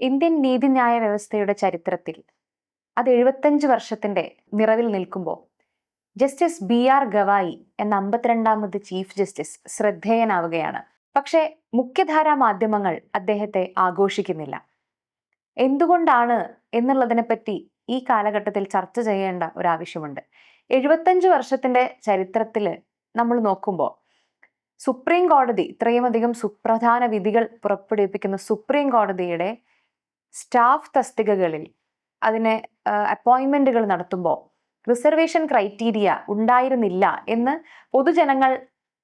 Indian നീതിന്യായ വ്യവസ്ഥയുടെ ചരിത്രത്തിൽ അത് എഴുപത്തഞ്ച് വർഷത്തിന്റെ നിറവിൽ നിൽക്കുമ്പോൾ ജസ്റ്റിസ് ബി ആർ ഗവായി എന്ന അമ്പത്തിരണ്ടാമത് ചീഫ് ജസ്റ്റിസ് ശ്രദ്ധേയനാവുകയാണ്. പക്ഷേ മുഖ്യധാരാ മാധ്യമങ്ങൾ അദ്ദേഹത്തെ ആഘോഷിക്കുന്നില്ല. എന്തുകൊണ്ടാണ് എന്നുള്ളതിനെപ്പറ്റി ഈ കാലഘട്ടത്തിൽ ചർച്ച ചെയ്യേണ്ട ഒരു ആവശ്യമുണ്ട് എഴുപത്തഞ്ച് വർഷത്തിന്റെ ചരിത്രത്തിൽ നമ്മൾ നോക്കുമ്പോൾ സുപ്രീം കോടതി ഇത്രയും അധികം സുപ്രധാന വിധികൾ പുറപ്പെടുവിപ്പിക്കുന്ന സുപ്രീം കോടതിയുടെ സ്റ്റാഫ് തസ്തികകളിൽ അതിനെ അപ്പോയിൻമെന്റുകൾ നടത്തുമ്പോൾ റിസർവേഷൻ ക്രൈറ്റീരിയ ഉണ്ടായിരുന്നില്ല എന്ന് പൊതുജനങ്ങൾ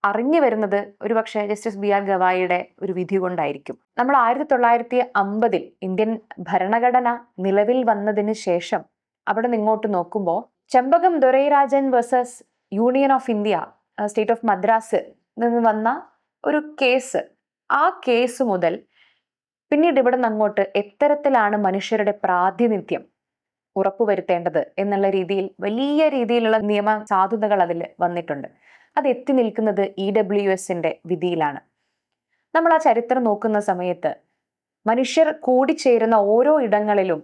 അറിഞ്ഞു വരുന്നത് ഒരുപക്ഷെ ജസ്റ്റിസ് ബി ആർ ഗവായിയുടെ ഒരു വിധി കൊണ്ടായിരിക്കും. നമ്മൾ ആയിരത്തി തൊള്ളായിരത്തി അമ്പതിൽ ഇന്ത്യൻ ഭരണഘടന നിലവിൽ വന്നതിന് ശേഷം അവിടെ നിങ്ങോട്ട് നോക്കുമ്പോൾ Champakam Dorairajan versus Union of India State of Madras നിന്ന് വന്ന ഒരു കേസ്. ആ കേസ് മുതൽ പിന്നീട് ഇവിടെ നിന്ന് അങ്ങോട്ട് എത്തരത്തിലാണ് മനുഷ്യരുടെ പ്രാതിനിധ്യം ഉറപ്പുവരുത്തേണ്ടത് എന്നുള്ള രീതിയിൽ വലിയ രീതിയിലുള്ള നിയമ സാധുതകൾ അതിൽ വന്നിട്ടുണ്ട്. അത് എത്തി നിൽക്കുന്നത് ഇ ഡബ്ല്യു എസിന്റെ വിധിയിലാണ്. നമ്മൾ ആ ചരിത്രം നോക്കുന്ന സമയത്ത് മനുഷ്യർ കൂടിച്ചേരുന്ന ഓരോ ഇടങ്ങളിലും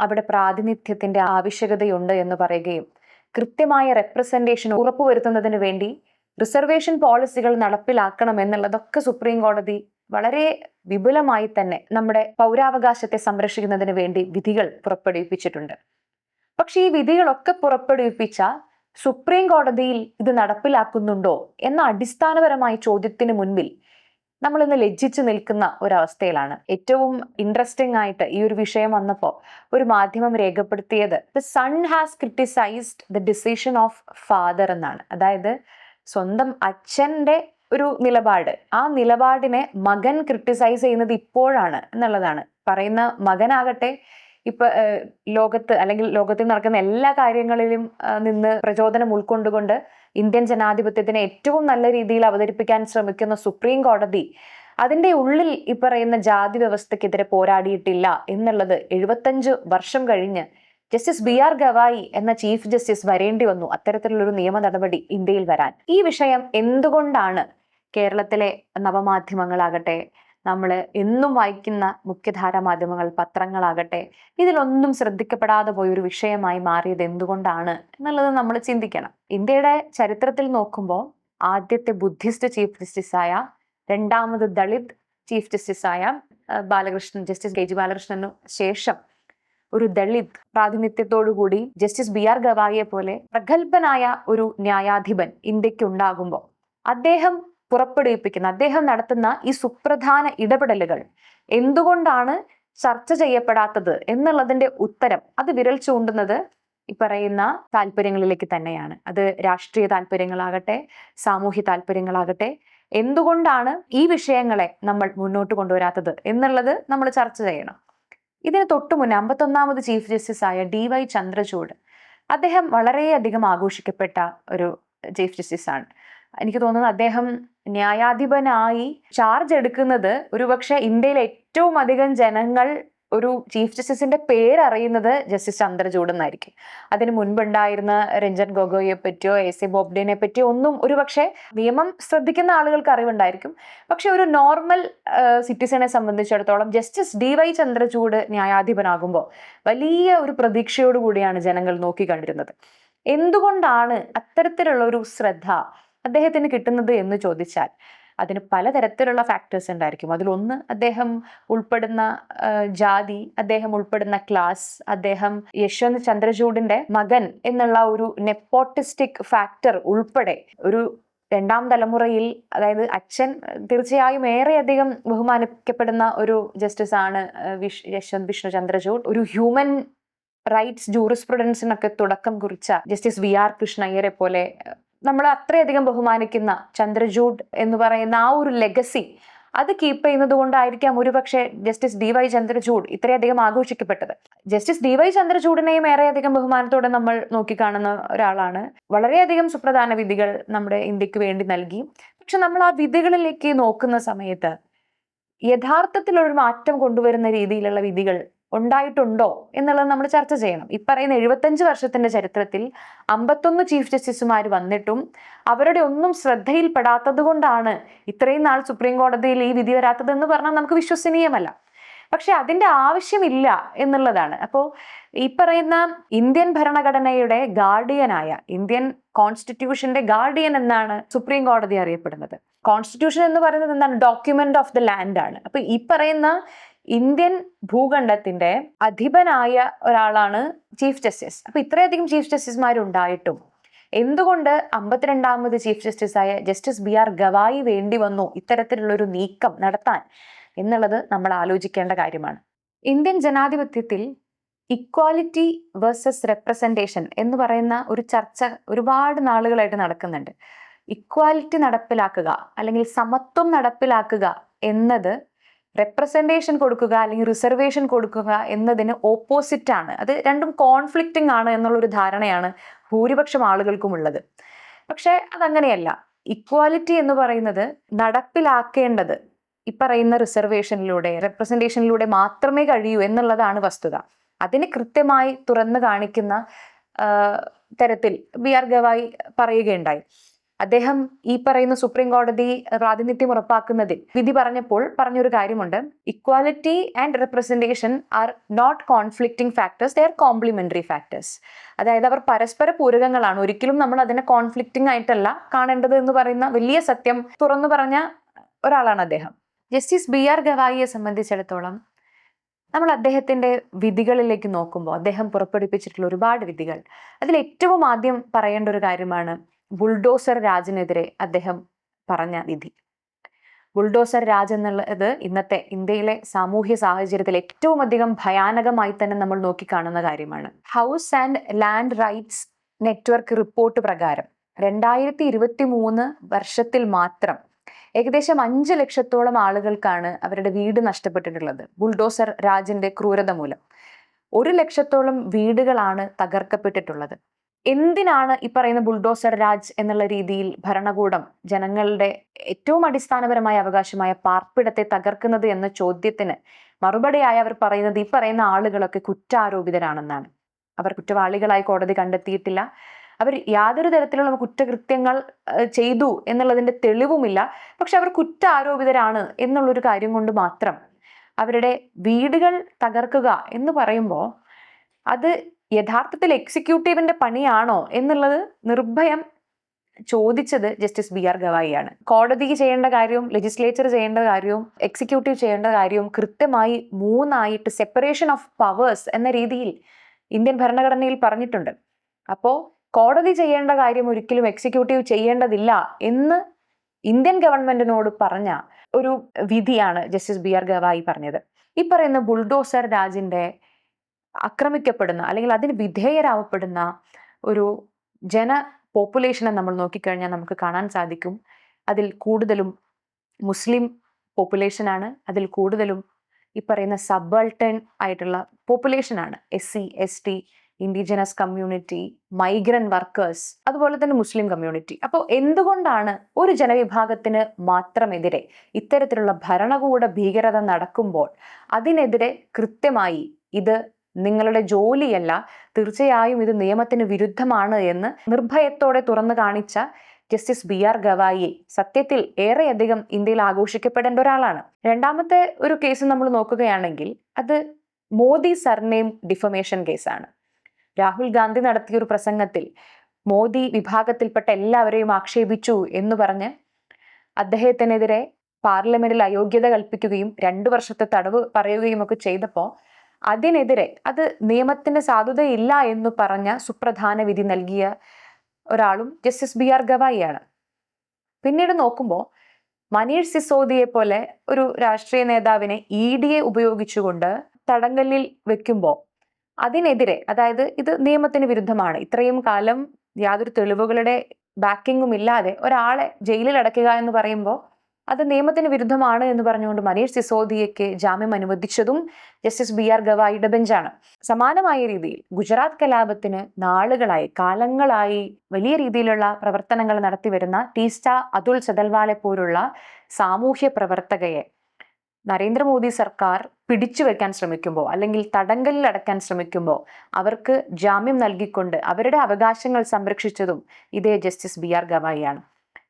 അവിടെ പ്രാതിനിധ്യത്തിന്റെ ആവശ്യകതയുണ്ട് എന്ന് പറയുകയും കൃത്യമായ റെപ്രസെന്റേഷൻ ഉറപ്പുവരുത്തുന്നതിന് വേണ്ടി റിസർവേഷൻ പോളിസികൾ നടപ്പിലാക്കണം എന്നുള്ളതൊക്കെ സുപ്രീം കോടതി വളരെ വിപുലമായി തന്നെ നമ്മുടെ പൗരാവകാശത്തെ സംരക്ഷിക്കുന്നതിന് വേണ്ടി വിധികൾ പുറപ്പെടുവിപ്പിച്ചിട്ടുണ്ട്. പക്ഷെ ഈ വിധികളൊക്കെ പുറപ്പെടുവിപ്പിച്ച സുപ്രീം കോടതിയിൽ ഇത് നടപ്പിലാക്കുന്നുണ്ടോ എന്ന അടിസ്ഥാനപരമായ ചോദ്യത്തിന് മുൻപിൽ നമ്മൾ ഇന്ന് ലജ്ജിച്ചു നിൽക്കുന്ന ഒരവസ്ഥയിലാണ്. ഏറ്റവും ഇൻട്രസ്റ്റിംഗ് ആയിട്ട് ഈ ഒരു വിഷയം വന്നപ്പോൾ ഒരു മാധ്യമം രേഖപ്പെടുത്തിയത് the son has criticised the decision of father എന്നാണ്. അതായത് സ്വന്തം അച്ഛന്റെ ഒരു നിലപാട്. ആ നിലപാടിനെ മകൻ ക്രിട്ടിസൈസ് ചെയ്യുന്നത് ഇപ്പോഴാണ് എന്നുള്ളതാണ്. പറയുന്ന മകനാകട്ടെ ഇപ്പൊ ലോകത്ത് അല്ലെങ്കിൽ ലോകത്തിൽ നടക്കുന്ന എല്ലാ കാര്യങ്ങളിലും നിന്ന് പ്രചോദനം ഉൾക്കൊണ്ടുകൊണ്ട് ഇന്ത്യൻ ജനാധിപത്യത്തിനെ ഏറ്റവും നല്ല രീതിയിൽ അവതരിപ്പിക്കാൻ ശ്രമിക്കുന്ന സുപ്രീം കോടതി അതിന്റെ ഉള്ളിൽ ഈ പറയുന്ന ജാതി വ്യവസ്ഥക്കെതിരെ പോരാടിയിട്ടില്ല എന്നുള്ളത് എഴുപത്തഞ്ച് വർഷം കഴിഞ്ഞ് ജസ്റ്റിസ് ബി ആർ ഗവായി എന്ന ചീഫ് ജസ്റ്റിസ് വരേണ്ടി വന്നു. അത്തരത്തിലുള്ളൊരു നിയമ നടപടി ഇന്ത്യയിൽ വരാൻ. ഈ വിഷയം എന്തുകൊണ്ടാണ് കേരളത്തിലെ നവമാധ്യമങ്ങളാകട്ടെ നമ്മൾ എന്നും വായിക്കുന്ന മുഖ്യധാരാ മാധ്യമങ്ങൾ പത്രങ്ങളാകട്ടെ ഇതിലൊന്നും ശ്രദ്ധിക്കപ്പെടാതെ പോയൊരു വിഷയമായി മാറിയത് എന്തുകൊണ്ടാണ് എന്നുള്ളത് നമ്മൾ ചിന്തിക്കണം. ഇന്ത്യയുടെ ചരിത്രത്തിൽ നോക്കുമ്പോൾ ആദ്യത്തെ ബുദ്ധിസ്റ്റ് ചീഫ് ജസ്റ്റിസായ രണ്ടാമത് ദളിത് ചീഫ് ജസ്റ്റിസായ ബാലകൃഷ്ണൻ ജസ്റ്റിസ് കെ ജി ബാലകൃഷ്ണനു ശേഷം ഒരു ദളിത് പ്രാതിനിധ്യത്തോടുകൂടി ജസ്റ്റിസ് ബി ആർ ഗവായിയെ പോലെ പ്രഗത്ഭനായ ഒരു ന്യായാധിപൻ ഇന്ത്യയ്ക്ക് ഉണ്ടാകുമ്പോൾ അദ്ദേഹം പുറപ്പെടുവിപ്പിക്കുന്ന. അദ്ദേഹം നടത്തുന്ന ഈ സുപ്രധാന ഇടപെടലുകൾ എന്തുകൊണ്ടാണ് ചർച്ച ചെയ്യപ്പെടാത്തത് എന്നുള്ളതിന്റെ ഉത്തരം അത് വിരൽ ചൂണ്ടുന്നത് ഈ പറയുന്ന താല്പര്യങ്ങളിലേക്ക് തന്നെയാണ്. അത് രാഷ്ട്രീയ താല്പര്യങ്ങളാകട്ടെ സാമൂഹ്യ താല്പര്യങ്ങളാകട്ടെ എന്തുകൊണ്ടാണ് ഈ വിഷയങ്ങളെ നമ്മൾ മുന്നോട്ട് കൊണ്ടുവരാത്തത് എന്നുള്ളത് നമ്മൾ ചർച്ച ചെയ്യണം. ഇതിന് തൊട്ടു മുന്നേ അമ്പത്തൊന്നാമത് ചീഫ് ജസ്റ്റിസ് ആയ ഡി വൈ ചന്ദ്രചൂഡ് അദ്ദേഹം വളരെയധികം ആഘോഷിക്കപ്പെട്ട ഒരു ചീഫ് ജസ്റ്റിസ് ആണ് എനിക്ക് തോന്നുന്നത് അദ്ദേഹം ന്യായാധിപനായി ചാർജ് എടുക്കുന്നത് ഒരുപക്ഷെ ഇന്ത്യയിൽ ഏറ്റവും അധികം ജനങ്ങൾ ഒരു ചീഫ് ജസ്റ്റിസിന്റെ പേരറിയുന്നത് ജസ്റ്റിസ് ചന്ദ്രചൂഡ് എന്നായിരിക്കും. അതിന് മുൻപുണ്ടായിരുന്ന രഞ്ജൻ ഗൊഗോയെ പറ്റിയോ എ സി ബോബ്ഡേനെ പറ്റിയോ ഒന്നും ഒരുപക്ഷെ നിയമം ശ്രദ്ധിക്കുന്ന ആളുകൾക്ക് അറിവുണ്ടായിരിക്കും. പക്ഷെ ഒരു നോർമൽ സിറ്റിസനെ സംബന്ധിച്ചിടത്തോളം ജസ്റ്റിസ് ഡി വൈ ചന്ദ്രചൂഡ് ന്യായാധിപനാകുമ്പോൾ വലിയ ഒരു പ്രതീക്ഷയോടുകൂടിയാണ് ജനങ്ങൾ നോക്കിക്കണ്ടിരുന്നത് എന്തുകൊണ്ടാണ് അത്തരത്തിലുള്ള ഒരു ശ്രദ്ധ അദ്ദേഹത്തിന് കിട്ടുന്നത് എന്ന് ചോദിച്ചാൽ അതിന് പലതരത്തിലുള്ള ഫാക്ടേഴ്സ് ഉണ്ടായിരിക്കും. അതിലൊന്ന് അദ്ദേഹം ഉൾപ്പെടുന്ന ജാതി അദ്ദേഹം ഉൾപ്പെടുന്ന ക്ലാസ് അദ്ദേഹം യശ്വന്ത് ചന്ദ്രചൂഡിന്റെ മകൻ എന്നുള്ള ഒരു നെപ്പോട്ടിസ്റ്റിക് ഫാക്ടർ ഉൾപ്പെടെ ഒരു രണ്ടാം തലമുറയിൽ അതായത് അച്ഛൻ തീർച്ചയായും ഏറെയധികം ബഹുമാനിക്കപ്പെടുന്ന ഒരു ജസ്റ്റിസ് ആണ് വിഷ് യശ്വന്ത് വിഷ്ണു ചന്ദ്രചൂഡ്. ഒരു ഹ്യൂമൻ റൈറ്റ്സ് ജൂറിസ്പ്രുഡൻസിനൊക്കെ തുടക്കം കുറിച്ച ജസ്റ്റിസ് വി ആർ കൃഷ്ണയ്യരെ പോലെ നമ്മൾ അത്രയധികം ബഹുമാനിക്കുന്ന ചന്ദ്രചൂഡ് എന്ന് പറയുന്ന ആ ഒരു ലെഗസി അത് കീപ്പ് ചെയ്യുന്നത് കൊണ്ടായിരിക്കാം ഒരുപക്ഷെ ജസ്റ്റിസ് ഡി വൈ ചന്ദ്രചൂഡ് ഇത്രയധികം ആഘോഷിക്കപ്പെട്ടത്. ജസ്റ്റിസ് ഡി വൈ ചന്ദ്രചൂഡിനെയും ഏറെയധികം ബഹുമാനത്തോടെ നമ്മൾ നോക്കിക്കാണുന്ന ഒരാളാണ്. വളരെയധികം സുപ്രധാന വിധികൾ നമ്മുടെ ഇന്ത്യയ്ക്ക് വേണ്ടി നൽകി. പക്ഷെ നമ്മൾ ആ വിധികളിലേക്ക് നോക്കുന്ന സമയത്ത് യഥാർത്ഥത്തിൽ ഒരു മാറ്റം കൊണ്ടുവരുന്ന രീതിയിലുള്ള വിധികൾ ഉണ്ടായിട്ടുണ്ടോ എന്നുള്ളത് നമ്മൾ ചർച്ച ചെയ്യണം. ഈ പറയുന്ന എഴുപത്തഞ്ച് വർഷത്തിന്റെ ചരിത്രത്തിൽ അമ്പത്തൊന്ന് ചീഫ് ജസ്റ്റിസുമാർ വന്നിട്ടും അവരുടെ ഒന്നും ശ്രദ്ധയിൽപ്പെടാത്തത് കൊണ്ടാണ് ഇത്രയും നാൾ സുപ്രീം കോടതിയിൽ ഈ വിധി വരാത്തത് എന്ന് പറഞ്ഞാൽ നമുക്ക് വിശ്വസനീയമല്ല. പക്ഷെ അതിന്റെ ആവശ്യമില്ല എന്നുള്ളതാണ്. അപ്പോൾ ഈ പറയുന്ന ഇന്ത്യൻ ഭരണഘടനയുടെ ഗാർഡിയനായ ഇന്ത്യൻ കോൺസ്റ്റിറ്റ്യൂഷന്റെ ഗാർഡിയൻ എന്നാണ് സുപ്രീം കോടതി അറിയപ്പെടുന്നത്. കോൺസ്റ്റിറ്റ്യൂഷൻ എന്ന് പറയുന്നത് എന്താണ്? ഡോക്യുമെന്റ് ഓഫ് ദ ലാൻഡ് ആണ് അപ്പൊ ഈ പറയുന്ന ഇന്ത്യൻ ഭൂഖണ്ഡത്തിന്റെ അധിപനായ ഒരാളാണ് ചീഫ് ജസ്റ്റിസ്. അപ്പൊ ഇത്രയധികം ചീഫ് ജസ്റ്റിസുമാരുണ്ടായിട്ടും എന്തുകൊണ്ട് അമ്പത്തിരണ്ടാമത് ചീഫ് ജസ്റ്റിസായ ജസ്റ്റിസ് ബി ആർ ഗവായി വേണ്ടി വന്നു ഇത്തരത്തിലുള്ളൊരു നീക്കം നടത്താൻ എന്നുള്ളത് നമ്മൾ ആലോചിക്കേണ്ട കാര്യമാണ്. ഇന്ത്യൻ ജനാധിപത്യത്തിൽ ഇക്വാലിറ്റി വേഴ്സസ് റെപ്രസെന്റേഷൻ എന്ന് പറയുന്ന ഒരു ചർച്ച ഒരുപാട് നാളുകളായിട്ട് നടക്കുന്നുണ്ട്. ഇക്വാലിറ്റി നടപ്പിലാക്കുക അല്ലെങ്കിൽ സമത്വം നടപ്പിലാക്കുക എന്നത് റെപ്രസെന്റേഷൻ കൊടുക്കുക അല്ലെങ്കിൽ റിസർവേഷൻ കൊടുക്കുക എന്നതിന് ഓപ്പോസിറ്റാണ് അത് രണ്ടും കോൺഫ്ലിക്റ്റിംഗ് ആണ് എന്നുള്ളൊരു ധാരണയാണ് ഭൂരിപക്ഷം ആളുകൾക്കും ഉള്ളത്. പക്ഷേ അതങ്ങനെയല്ല. ഇക്വാലിറ്റി എന്ന് പറയുന്നത് നടപ്പിലാക്കേണ്ടത് ഈ പറയുന്ന റിസർവേഷനിലൂടെ റെപ്രസെന്റേഷനിലൂടെ മാത്രമേ കഴിയൂ എന്നുള്ളതാണ് വസ്തുത. അതിന് കൃത്യമായി തുറന്നു കാണിക്കുന്ന തരത്തിൽ ബി ആർ ഗവായി പറയുകയുണ്ടായി. അദ്ദേഹം ഈ പറയുന്ന സുപ്രീം കോടതി പ്രാതിനിധ്യം ഉറപ്പാക്കുന്നതിൽ വിധി പറഞ്ഞപ്പോൾ പറഞ്ഞൊരു കാര്യമുണ്ട്. Equality and representation are not conflicting factors they are complementary factors അതായത് അവർ പരസ്പര പൂരകങ്ങളാണ്. ഒരിക്കലും നമ്മൾ അതിനെ കോൺഫ്ലിക്റ്റിംഗ് ആയിട്ടല്ല കാണേണ്ടത് എന്ന് പറയുന്ന വലിയ സത്യം തുറന്നു പറഞ്ഞ ഒരാളാണ് അദ്ദേഹം. ജസ്റ്റിസ് ബി ആർ ഗവായിയെ സംബന്ധിച്ചിടത്തോളം നമ്മൾ അദ്ദേഹത്തിന്റെ വിധികളിലേക്ക് നോക്കുമ്പോൾ അദ്ദേഹം പുറപ്പെടുവിപ്പിച്ചിട്ടുള്ള ഒരുപാട് വിധികൾ അതിൽ ഏറ്റവും ആദ്യം പറയേണ്ട ഒരു കാര്യമാണ് ബുൾഡോസർ രാജിനെതിരെ അദ്ദേഹം പറഞ്ഞ വിധി. ബുൾഡോസർ രാജ് എന്നുള്ളത് ഇന്നത്തെ ഇന്ത്യയിലെ സാമൂഹ്യ സാഹചര്യത്തിൽ ഏറ്റവും അധികം ഭയാനകമായി തന്നെ നമ്മൾ നോക്കിക്കാണുന്ന കാര്യമാണ്. House and land rights network report പ്രകാരം രണ്ടായിരത്തി ഇരുപത്തി മൂന്ന് വർഷത്തിൽ മാത്രം ഏകദേശം അഞ്ച് ലക്ഷത്തോളം ആളുകൾക്കാണ് അവരുടെ വീട് നഷ്ടപ്പെട്ടിട്ടുള്ളത്. ബുൾഡോസർ രാജിന്റെ ക്രൂരത മൂലം. ഒരു ലക്ഷത്തോളം വീടുകളാണ് തകർക്കപ്പെട്ടിട്ടുള്ളത്. എന്തിനാണ് ഈ പറയുന്ന ബുൾഡോസർ രാജ് എന്നുള്ള രീതിയിൽ ഭരണകൂടം ജനങ്ങളുടെ ഏറ്റവും അടിസ്ഥാനപരമായ അവകാശമായ പാർപ്പിടത്തെ തകർക്കുന്നത് എന്ന ചോദ്യത്തിന് മറുപടിയായി അവർ പറയുന്നത് ഈ പറയുന്ന ആളുകളൊക്കെ കുറ്റാരോപിതരാണെന്നാണ്. അവർ കുറ്റവാളികളായി കോടതി കണ്ടെത്തിയിട്ടില്ല. അവർ യാതൊരു തരത്തിലുള്ള കുറ്റകൃത്യങ്ങൾ ചെയ്തു എന്നുള്ളതിന്റെ തെളിവുമില്ല. പക്ഷെ അവർ കുറ്റാരോപിതരാണ് എന്നുള്ളൊരു കാര്യം കൊണ്ട് മാത്രം അവരുടെ വീടുകൾ തകർക്കുക എന്ന് പറയുമ്പോൾ അത് യഥാർത്ഥത്തിൽ എക്സിക്യൂട്ടീവിന്റെ പണിയാണോ എന്നുള്ളത് നിർഭയം ചോദിച്ചത് ജസ്റ്റിസ് ബി ആർ ഗവായിയാണ്. കോടതി ചെയ്യേണ്ട കാര്യവും ലെജിസ്ലേച്ചർ ചെയ്യേണ്ട കാര്യവും എക്സിക്യൂട്ടീവ് ചെയ്യേണ്ട കാര്യവും കൃത്യമായി മൂന്നായിട്ട് സെപ്പറേഷൻ ഓഫ് പവേഴ്സ് എന്ന രീതിയിൽ ഇന്ത്യൻ ഭരണഘടനയിൽ പറഞ്ഞിട്ടുണ്ട്. അപ്പോൾ കോടതി ചെയ്യേണ്ട കാര്യം ഒരിക്കലും എക്സിക്യൂട്ടീവ് ചെയ്യേണ്ടതില്ല എന്ന് ഇന്ത്യൻ ഗവൺമെന്റിനോട് പറഞ്ഞ ഒരു വിധിയാണ് ജസ്റ്റിസ് ബി ആർ ഗവായി പറഞ്ഞത്. ഈ പറയുന്ന ബുൾഡോസർ രാജിന്റെ ആക്രമിക്കപ്പെടുന്ന അല്ലെങ്കിൽ അതിന് വിധേയരാവപ്പെടുന്ന ഒരു ജന പോപ്പുലേഷനെ നമ്മൾ നോക്കിക്കഴിഞ്ഞാൽ നമുക്ക് കാണാൻ സാധിക്കും. അതിൽ കൂടുതലും മുസ്ലിം പോപ്പുലേഷനാണ് അതിൽ കൂടുതലും ഈ പറയുന്ന സബൾട്ടൺ ആയിട്ടുള്ള പോപ്പുലേഷനാണ് S C S T indigenous community migrant workers അതുപോലെ തന്നെ മുസ്ലിം കമ്മ്യൂണിറ്റി അപ്പോൾ എന്തുകൊണ്ടാണ് ഒരു ജനവിഭാഗത്തിന് മാത്രമെതിരെ ഇത്തരത്തിലുള്ള ഭരണകൂട ഭീകരത നടക്കുമ്പോൾ അതിനെതിരെ കൃത്യമായി ഇത് നിങ്ങളുടെ ജോലിയല്ല. തീർച്ചയായും ഇത് നിയമത്തിന് വിരുദ്ധമാണ് എന്ന് നിർഭയത്തോടെ തുറന്നു കാണിച്ച ജസ്റ്റിസ് ബി ആർ ഗവായി സത്യത്തിൽ ഏറെയധികം ഇന്ത്യയിൽ ആഘോഷിക്കപ്പെടേണ്ട ഒരാളാണ്. രണ്ടാമത്തെ ഒരു കേസ് നമ്മൾ നോക്കുകയാണെങ്കിൽ അത് മോദി സർനെയിം ഡിഫമേഷൻ കേസാണ് രാഹുൽ ഗാന്ധി നടത്തിയ ഒരു പ്രസംഗത്തിൽ മോദി വിഭാഗത്തിൽപ്പെട്ട എല്ലാവരെയും ആക്ഷേപിച്ചു എന്ന് പറഞ്ഞ് അദ്ദേഹത്തിനെതിരെ പാർലമെന്റിൽ അയോഗ്യത കൽപ്പിക്കുകയും രണ്ടു വർഷത്തെ തടവ് പറയുകയും ഒക്കെ ചെയ്തപ്പോൾ അതിനെതിരെ അത് നിയമത്തിന് സാധുതയില്ല എന്ന് പറഞ്ഞ സുപ്രധാന വിധി നൽകിയ ഒരാളും ജസ്റ്റിസ് ബി ആർ ഗവായിയാണ്. പിന്നീട് നോക്കുമ്പോൾ മനീഷ് സിസോദിയെ പോലെ ഒരു രാഷ്ട്രീയ നേതാവിനെ ഇ ഡിയെ ഉപയോഗിച്ചുകൊണ്ട് തടങ്കലിൽ വെക്കുമ്പോൾ അതിനെതിരെ അതായത് ഇത് നിയമത്തിന് വിരുദ്ധമാണ് ഇത്രയും കാലം യാതൊരു തെളിവുകളുടെ ബാക്കിങ്ങും ഇല്ലാതെ ഒരാളെ ജയിലിൽ അടയ്ക്കുക എന്ന് പറയുമ്പോൾ അത് നിയമത്തിന് വിരുദ്ധമാണ് എന്ന് പറഞ്ഞുകൊണ്ട് മനീഷ് സിസോദിയയ്ക്ക് ജാമ്യം അനുവദിച്ചതും ജസ്റ്റിസ് ബി ആർ ഗവായിയുടെ ബെഞ്ചാണ്. സമാനമായ രീതിയിൽ ഗുജറാത്ത് കലാപത്തിന് നാളുകളായി കാലങ്ങളായി വലിയ രീതിയിലുള്ള പ്രവർത്തനങ്ങൾ നടത്തിവരുന്ന ടീസ്റ്റ അതുൽ ചതൽവാലെ പോലുള്ള സാമൂഹ്യ പ്രവർത്തകയെ നരേന്ദ്രമോദി സർക്കാർ പിടിച്ചു വെക്കാൻ ശ്രമിക്കുമ്പോൾ അല്ലെങ്കിൽ തടങ്കലിൽ അടക്കാൻ ശ്രമിക്കുമ്പോൾ അവർക്ക് ജാമ്യം നൽകിക്കൊണ്ട് അവരുടെ അവകാശങ്ങൾ സംരക്ഷിച്ചതും ഇതേ ജസ്റ്റിസ് ബി ആർ ഗവായിയാണ്.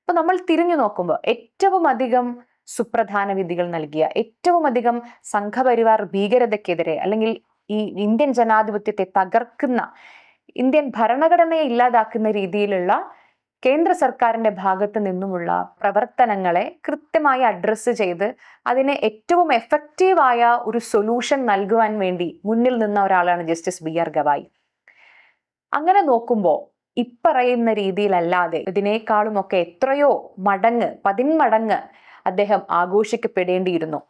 അപ്പൊ നമ്മൾ തിരിഞ്ഞു നോക്കുമ്പോൾ ഏറ്റവും അധികം സുപ്രധാന വിധികൾ നൽകിയ ഏറ്റവും അധികം സംഘപരിവാർ ഭീകരതയ്ക്കെതിരെ അല്ലെങ്കിൽ ഈ ഇന്ത്യൻ ജനാധിപത്യത്തെ തകർക്കുന്ന ഇന്ത്യൻ ഭരണഘടനയെ ഇല്ലാതാക്കുന്ന രീതിയിലുള്ള കേന്ദ്ര സർക്കാരിന്റെ ഭാഗത്ത് നിന്നുമുള്ള പ്രവർത്തനങ്ങളെ കൃത്യമായി അഡ്രസ്സ് ചെയ്ത് അതിനെ ഏറ്റവും എഫക്റ്റീവായ ഒരു സൊല്യൂഷൻ നൽകുവാൻ വേണ്ടി മുന്നിൽ നിന്ന ഒരാളാണ് ജസ്റ്റിസ് ബി ആർ ഗവായി. അങ്ങനെ നോക്കുമ്പോൾ ഇപ്പറയുന്ന രീതിയിലല്ലാതെ ഇതിനേക്കാളും ഒക്കെ എത്രയോ മടങ്ങ് പതിന്മടങ്ങ് അദ്ദേഹം ആഘോഷിക്കപ്പെടേണ്ടിയിരുന്നു.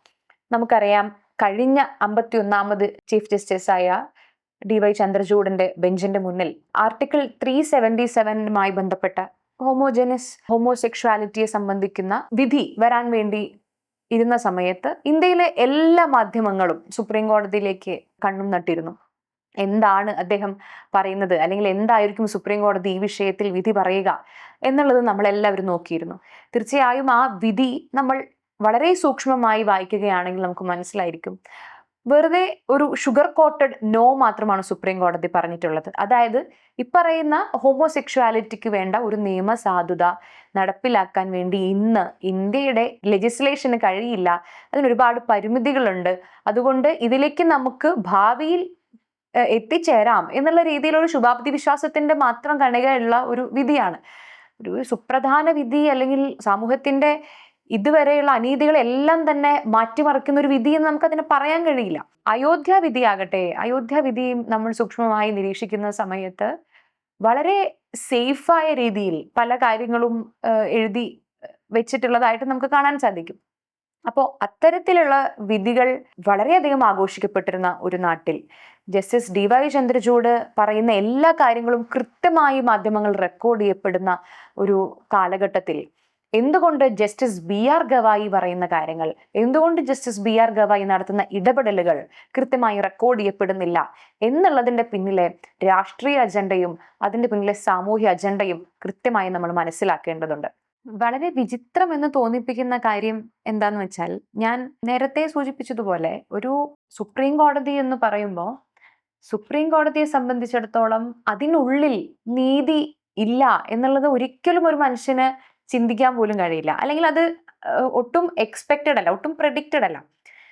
നമുക്കറിയാം കഴിഞ്ഞ അമ്പത്തി ഒന്നാമത് ചീഫ് ജസ്റ്റിസ് ആയ ഡി വൈ ചന്ദ്രചൂഡിന്റെ ബെഞ്ചിന്റെ മുന്നിൽ ആർട്ടിക്കിൾ ത്രീ സെവന്റി സെവനുമായി ബന്ധപ്പെട്ട ഹോമോജനസ് ഹോമോസെക്ഷുവാലിറ്റിയെ സംബന്ധിക്കുന്ന വിധി വരാൻ വേണ്ടി ഇരുന്ന സമയത്ത് ഇന്ത്യയിലെ എല്ലാ മാധ്യമങ്ങളും സുപ്രീം കോടതിയിലേക്ക് കണ്ണും നട്ടിരുന്നു. എന്താണ് അദ്ദേഹം പറയുന്നത്? അല്ലെങ്കിൽ എന്തായിരിക്കും സുപ്രീം കോടതി ഈ വിഷയത്തിൽ വിധി പറയുക എന്നുള്ളത് നമ്മളെല്ലാവരും നോക്കിയിരുന്നു. തീർച്ചയായും ആ വിധി നമ്മൾ വളരെ സൂക്ഷ്മമായി വായിക്കുകയാണെങ്കിൽ നമുക്ക് മനസ്സിലായിരിക്കും. വെറുതെ ഒരു ഷുഗർ കോട്ടഡ് നോ മാത്രമാണ് സുപ്രീം കോടതി പറഞ്ഞിട്ടുള്ളത്. അതായത് ഇപ്പറയുന്ന ഹോമോസെക്ഷുവാലിറ്റിക്ക് വേണ്ട ഒരു നിയമസാധുത നടപ്പിലാക്കാൻ വേണ്ടി ഇന്ന് ഇന്ത്യയുടെ ലെജിസ്ലേഷന് കഴിയില്ല. അതിനൊരുപാട് പരിമിതികളുണ്ട്. അതുകൊണ്ട് ഇതിലേക്ക് നമുക്ക് ഭാവിയിൽ എത്തിച്ചേരാം എന്നുള്ള രീതിയിലുള്ള ശുഭാപ്തി വിശ്വാസത്തിന്റെ മാത്രം കണികയുള്ള ഒരു വിധിയാണ്. ഒരു സുപ്രധാന വിധി അല്ലെങ്കിൽ സമൂഹത്തിന്റെ ഇതുവരെയുള്ള അനീതികളെല്ലാം തന്നെ മാറ്റിമറിക്കുന്ന ഒരു വിധി എന്ന് നമുക്കതിനെ പറയാൻ കഴിയില്ല. അയോധ്യ വിധിയാകട്ടെ അയോധ്യ വിധിയും നമ്മൾ സൂക്ഷ്മമായി നിരീക്ഷിക്കുന്ന സമയത്ത് വളരെ സേഫായ രീതിയിൽ പല കാര്യങ്ങളും എഴുതി വെച്ചിട്ടുള്ളതായിട്ട് നമുക്ക് കാണാൻ സാധിക്കും. അപ്പോൾ അത്തരത്തിലുള്ള വിധികൾ വളരെയധികം ആഘോഷിക്കപ്പെട്ടിരുന്ന ഒരു നാട്ടിൽ. ജസ്റ്റിസ് ഡി വൈ ചന്ദ്രചൂഡ് പറയുന്ന എല്ലാ കാര്യങ്ങളും കൃത്യമായി മാധ്യമങ്ങൾ റെക്കോർഡ് ചെയ്യപ്പെടുന്ന ഒരു കാലഘട്ടത്തിൽ. എന്തുകൊണ്ട് ജസ്റ്റിസ് ബി ആർ ഗവായി പറയുന്ന കാര്യങ്ങൾ എന്തുകൊണ്ട് ജസ്റ്റിസ് ബി ആർ ഗവായി നടത്തുന്ന ഇടപെടലുകൾ കൃത്യമായി റെക്കോർഡ് ചെയ്യപ്പെടുന്നില്ല എന്നുള്ളതിന്റെ പിന്നിലെ രാഷ്ട്രീയ അജണ്ടയും അതിന്റെ പിന്നിലെ സാമൂഹ്യ അജണ്ടയും കൃത്യമായി നമ്മൾ മനസ്സിലാക്കേണ്ടതുണ്ട്. വളരെ വിചിത്രം എന്ന് തോന്നിപ്പിക്കുന്ന കാര്യം എന്താന്ന് വെച്ചാൽ ഞാൻ നേരത്തെ സൂചിപ്പിച്ചതുപോലെ ഒരു സുപ്രീം കോടതി എന്ന് പറയുമ്പോൾ സുപ്രീം കോടതിയെ സംബന്ധിച്ചിടത്തോളം അതിനുള്ളിൽ നീതി ഇല്ല എന്നുള്ളത് ഒരിക്കലും ഒരു മനുഷ്യന് ചിന്തിക്കാൻ പോലും കഴിയില്ല. അല്ലെങ്കിൽ അത് ഒട്ടും എക്സ്പെക്റ്റഡ് അല്ല ഒട്ടും പ്രഡിക്റ്റഡ് അല്ല.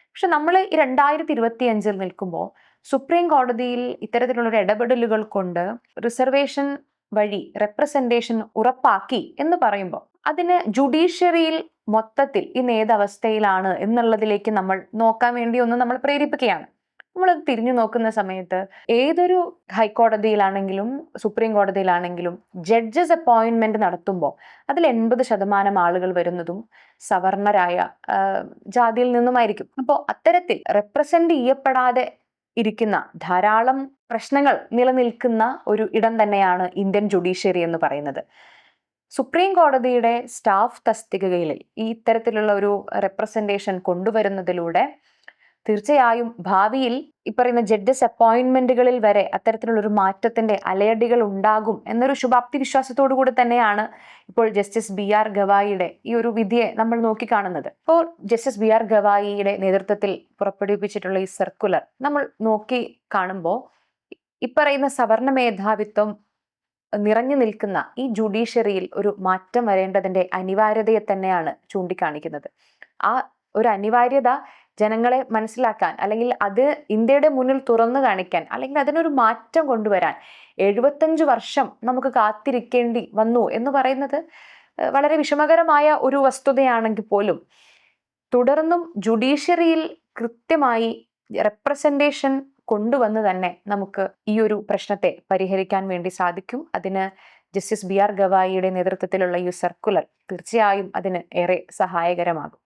പക്ഷെ നമ്മൾ ഈ രണ്ടായിരത്തി ഇരുപത്തി അഞ്ചിൽ നിൽക്കുമ്പോൾ സുപ്രീം കോടതിയിൽ ഇത്തരത്തിലുള്ള ഇടപെടലുകൾ കൊണ്ട് റിസർവേഷൻ വഴി റെപ്രസെന്റേഷൻ ഉറപ്പാക്കി എന്ന് പറയുമ്പോൾ അതിന് ജുഡീഷ്യറിയിൽ മൊത്തത്തിൽ ഇന്ന് ഏതവസ്ഥയിലാണ് എന്നുള്ളതിലേക്ക് നമ്മൾ നോക്കാൻ വേണ്ടി ഒന്ന് നമ്മൾ പ്രേരിപ്പിക്കുകയാണ്. നമ്മൾ തിരിഞ്ഞു നോക്കുന്ന സമയത്ത് ഏതൊരു ഹൈക്കോടതിയിലാണെങ്കിലും സുപ്രീം കോടതിയിലാണെങ്കിലും ജഡ്ജസ് അപ്പോയിൻമെന്റ് നടത്തുമ്പോൾ അതിൽ എൺപത് ശതമാനം ആളുകൾ വരുന്നതും സവർണരായ ജാതിയിൽ നിന്നുമായിരിക്കും. അപ്പോൾ അത്തരത്തിൽ റെപ്രസെന്റ് ചെയ്യപ്പെടാതെ ഇരിക്കുന്ന ധാരാളം പ്രശ്നങ്ങൾ നിലനിൽക്കുന്ന ഒരു ഇടം തന്നെയാണ് ഇന്ത്യൻ ജുഡീഷ്യറി എന്ന് പറയുന്നത്. സുപ്രീം കോടതിയുടെ സ്റ്റാഫ് തസ്തികയിൽ ഈ ഇത്തരത്തിലുള്ള ഒരു റെപ്രസെന്റേഷൻ കൊണ്ടുവരുന്നതിലൂടെ തീർച്ചയായും ഭാവിയിൽ ഇപ്പറയുന്ന ജഡ്ജസ് അപ്പോയിന്റ്മെന്റുകളിൽ വരെ അത്തരത്തിലുള്ള ഒരു മാറ്റത്തിന്റെ അലയടികൾ ഉണ്ടാകും എന്നൊരു ശുഭാപ്തി വിശ്വാസത്തോടു കൂടി തന്നെയാണ് ഇപ്പോൾ ജസ്റ്റിസ് ബി ആർ ഗവായിയുടെ ഈ ഒരു വിധിയെ നമ്മൾ നോക്കിക്കാണുന്നത്. ഇപ്പോൾ ജസ്റ്റിസ് ബി ആർ ഗവായിയുടെ നേതൃത്വത്തിൽ പുറപ്പെടുവിപ്പിച്ചിട്ടുള്ള ഈ സർക്കുലർ നമ്മൾ നോക്കി കാണുമ്പോൾ ഇപ്പറയുന്ന സവർണ മേധാവിത്വം നിറഞ്ഞു നിൽക്കുന്ന ഈ ജുഡീഷ്യറിയിൽ ഒരു മാറ്റം വരേണ്ടതിന്റെ അനിവാര്യതയെ തന്നെയാണ് ചൂണ്ടിക്കാണിക്കുന്നത്. ആ ഒരു അനിവാര്യത ജനങ്ങളെ മനസ്സിലാക്കാൻ അല്ലെങ്കിൽ അത് ഇന്ത്യയുടെ മുന്നിൽ തുറന്നു കാണിക്കാൻ അല്ലെങ്കിൽ അതിനൊരു മാറ്റം കൊണ്ടുവരാൻ എഴുപത്തഞ്ച് വർഷം നമുക്ക് കാത്തിരിക്കേണ്ടി വന്നു എന്ന് പറയുന്നത് വളരെ വിഷമകരമായ ഒരു വസ്തുതയാണെങ്കിൽ പോലും തുടർന്നും ജുഡീഷ്യറിയിൽ കൃത്യമായി റെപ്രസെന്റേഷൻ കൊണ്ടുവന്ന് തന്നെ നമുക്ക് ഈ ഒരു പ്രശ്നത്തെ പരിഹരിക്കാൻ വേണ്ടി സാധിക്കും. അതിന് ജസ്റ്റിസ് ബി ആർ ഗവായിയുടെ നേതൃത്വത്തിലുള്ള ഈ സർക്കുലർ തീർച്ചയായും അതിന് ഏറെ സഹായകരമാകും.